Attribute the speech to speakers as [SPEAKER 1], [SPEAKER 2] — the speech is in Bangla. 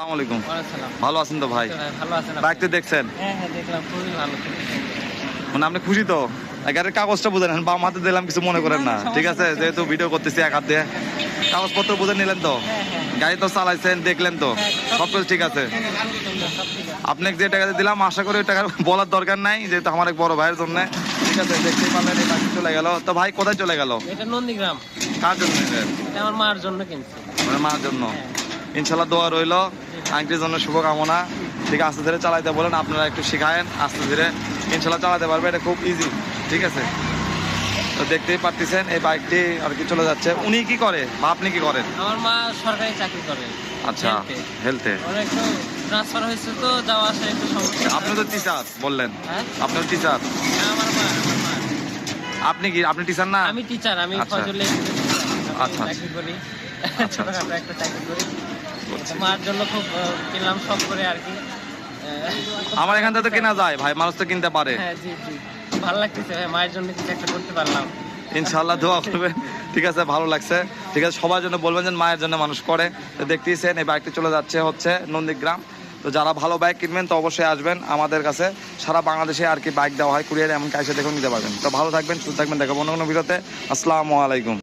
[SPEAKER 1] আসসালামু আলাইকুম।
[SPEAKER 2] ওয়ালাইকুম
[SPEAKER 1] ভালো আছেন তো ভাই?
[SPEAKER 2] ভাই, আপনি?
[SPEAKER 1] বাইক তো দেখছেন?
[SPEAKER 2] হ্যাঁ হ্যাঁ।
[SPEAKER 1] মানে আপনি খুশি তো? গাড়ির কাগজটা বুঝে নেন বাম হাতে দিলাম কিছু মনে করেন না। ঠিক আছে যেহেতু ভিডিও করতেছি এক হাত দিয়ে। কাগজপত্র বুঝে নিলেন তো?
[SPEAKER 2] হ্যাঁ
[SPEAKER 1] গাড়ি তো চালাইছেন দেখলেন তো? সব কিছু ঠিক আছে। আপনাকে যে টাকা দিলাম আশা করি ওই টাকার বলার দরকার নাই যেহেতু আমার এক বড় ভাইয়ের জন্য। ঠিক আছে দেখতেই পারলেন এই বাইক চলে গেল। তো ভাই কোথায় চলে গেল?
[SPEAKER 2] এটা নন্দীগ্রাম।
[SPEAKER 1] কার জন্য?
[SPEAKER 2] আমার মার জন্য কিনছি।
[SPEAKER 1] মানে মার জন্য। ইনশাল্লাহ দোয়া রইল। আংটির জন্য শুভকামনা। ঠিক আস্তে ধীরে চালাইতে বলেন আপনারা একটু শিখায়েন আস্তে ধীরে ইনশাল্লাহ চালাতে পারবে এটা খুব ইজি ঠিক আছে? তো দেখতেই পারতেছেন এই বাইকটি আর কি চলে যাচ্ছে। উনি কি করে? বা আপনি কি করেন?
[SPEAKER 2] আমার মা সরকারি চাকরি করে।
[SPEAKER 1] আচ্ছা
[SPEAKER 2] হেলথে। ট্রান্সফার হয়েছে তো যাওয়া আসা একটু সমস্যা।
[SPEAKER 1] আপনি তো টিচার বললেন।
[SPEAKER 2] হ্যাঁ?
[SPEAKER 1] আপনার টিচার
[SPEAKER 2] হ্যাঁ, আমার মা
[SPEAKER 1] আপনি কি আপনি টিচার না?
[SPEAKER 2] আমি টিচার আমি
[SPEAKER 1] আচ্ছা।
[SPEAKER 2] ফজলে
[SPEAKER 1] আচ্ছা,
[SPEAKER 2] চাকরি করি।
[SPEAKER 1] আচ্ছা।
[SPEAKER 2] ছোটখাটো একটা চাকরি করি মার জন্য খুব কিনলাম সব করে আর কি।
[SPEAKER 1] আমার এখান থেকে তো কেনা যায় ভাই মানুষ তো কিনতে পারে।
[SPEAKER 2] হ্যাঁ জি জি। ভালো লাগতেছে ভাই মায়ের জন্য কিছু একটা করতে পারলাম।
[SPEAKER 1] ইনশাল্লাহ দোয়া করবেন। ঠিক আছে ভালো লাগছে। ঠিক আছে সবার জন্য বলবেন যে মায়ের জন্য মানুষ করে। তো দেখতেইছেন এই বাইকটি চলে যাচ্ছে হচ্ছে নন্দীগ্রাম। তো যারা ভালো বাইক কিনবেন তো অবশ্যই আসবেন আমাদের কাছে। সারা বাংলাদেশে আর কি বাইক দেওয়া হয় কুরিয়ারে এমন কাছে দেখে নিতে পারবেন। তো ভালো থাকবেন সুস্থ থাকবেন। দেখাবো অন্য কোনো ভিডিওতে। আসসালামু আলাইকুম।